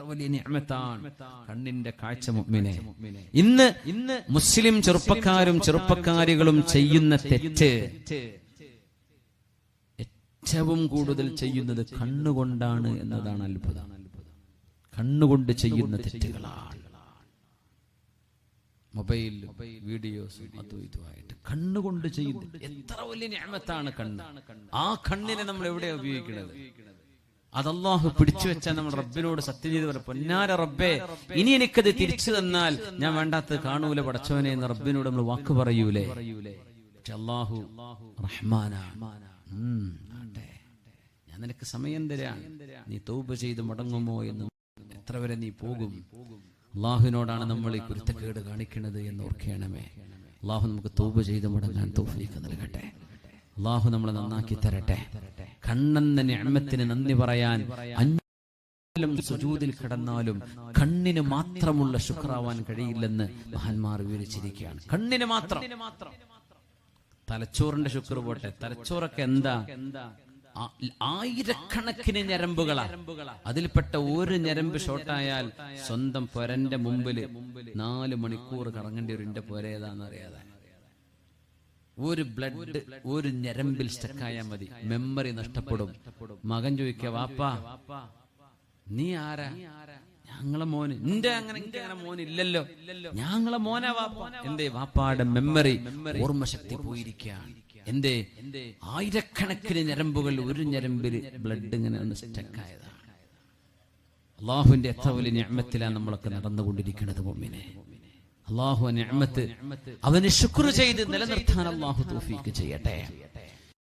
എത്ര വലിയ ഞാമത്താണ് കണ്ണിന്റെ കാഴ്ച മുഅ്മിനെ ഇന്ന് ഇന്ന് മുസ്ലിം ചെറുപ്പക്കാരും ചെറുപ്പക്കാരികളും ചെയ്യുന്ന തെറ്റ്. ഏറ്റവും കൂടുതൽ ചെയ്യുന്നത് കണ്ണുകൊണ്ടാണ് എന്നതാണ് അത്ഭുതം. കണ്ണുകൊണ്ട് ചെയ്യുന്ന തെറ്റുകളാണ്. മൊബൈൽ വീഡിയോസ് അതും ഇതുമായിട്ട്. കണ്ണുകൊണ്ട് ചെയ്യുന്ന എത്ര വലിയ ഞാമത്താണ് കണ്ണ്. ആ കണ്ണിനെ നമ്മൾ എവിടെയാണ് ഉപയോഗിക്കുന്നത് അത് അള്ളാഹു പിടിച്ചു വെച്ചാൽ നമ്മൾ റബ്ബിനോട് സത്യം ചെയ്ത് പറയും പൊന്നാര റബ്ബേ ഇനി എനിക്കത് തിരിച്ചു തന്നാൽ ഞാൻ വേണ്ടാത്തത് കാണൂല പടച്ചവനെ എന്ന് റബ്ബിനോട് നമ്മൾ വാക്ക് പറയൂലേ. അള്ളാഹു റഹ്മാനാണ്. ഞാൻ നിനക്ക് സമയം തരാം. നീ തൗബ ചെയ്ത് മടങ്ങുമോ എന്ന് എത്ര വരെ നീ പോകും? അള്ളാഹുവിനോടാണ് നമ്മൾ ഈ കുരുത്തക്കേട് കാണിക്കുന്നത് എന്ന് ഓർക്കണമേ. അള്ളാഹു നമുക്ക് തൗബ ചെയ്ത് മടങ്ങാൻ തൗഫീഖ് നൽകട്ടെ. അള്ളാഹു നമ്മളെ നന്നാക്കി തരട്ടെ. കണ്ണെന്ന ഞാമത്തിന് നന്ദി പറയാൻ അഞ്ചാലും സുജൂദിൽ കിടന്നാലും കണ്ണിന് മാത്രമുള്ള ശുക്രാവാൻ കഴിയില്ലെന്ന് മഹാന്മാർ വിവരിച്ചിരിക്കുകയാണ്. കണ്ണിന് മാത്രം. തലച്ചോറിന്റെ ശുക്ർ പോട്ടെ. തലച്ചോറൊക്കെ എന്താ? ആയിരക്കണക്കിന് ഞരമ്പുകളാ. അതിൽപ്പെട്ട ഒരു ഞരമ്പ് ഷോട്ടായാൽ സ്വന്തം പൊരന്റെ മുമ്പിൽ നാല് മണിക്കൂർ കറങ്ങേണ്ടി ഒരു എന്റെ പൊരേതാന്ന് അറിയാതെ. ഒരു ബ്ലഡ് ഒരു ഞരമ്പിൽ സ്റ്റക്കായാൽ മതി. മെമ്മറി നഷ്ടപ്പെടും. മകൻ ചോദിക്ക വാപ്പാ നീ ആരാ? ഞങ്ങളെ മോന്. നിന്റെ അങ്ങനെ അങ്ങനെ മോൻ ഇല്ലല്ലോ. ഞങ്ങളെ മോനാ വാപ്പ. എന്തേ വാപ്പാടെ മെമ്മറി ഓർമ്മശക്തി പോയിരിക്കുകയാണ്. എന്തേ ആയിരക്കണക്കിന് ഞരമ്പുകൾ ഒരു ഞരമ്പിൽ ബ്ലഡ് ഇങ്ങനെ ഒന്ന് സ്റ്റക്കായതാണ് അള്ളാഹുവിന്റെ എത്ര വലിയ ഞമ്മത്തിലാണ് നമ്മളൊക്കെ നടന്നുകൊണ്ടിരിക്കുന്നത് മുമ്മിനെ അള്ളാഹു നിഅമത്ത് അവന് ശുക്ർ ചെയ്ത് നിലനിർത്താൻ അള്ളാഹു തോഫീക്ക് ചെയ്യട്ടെ.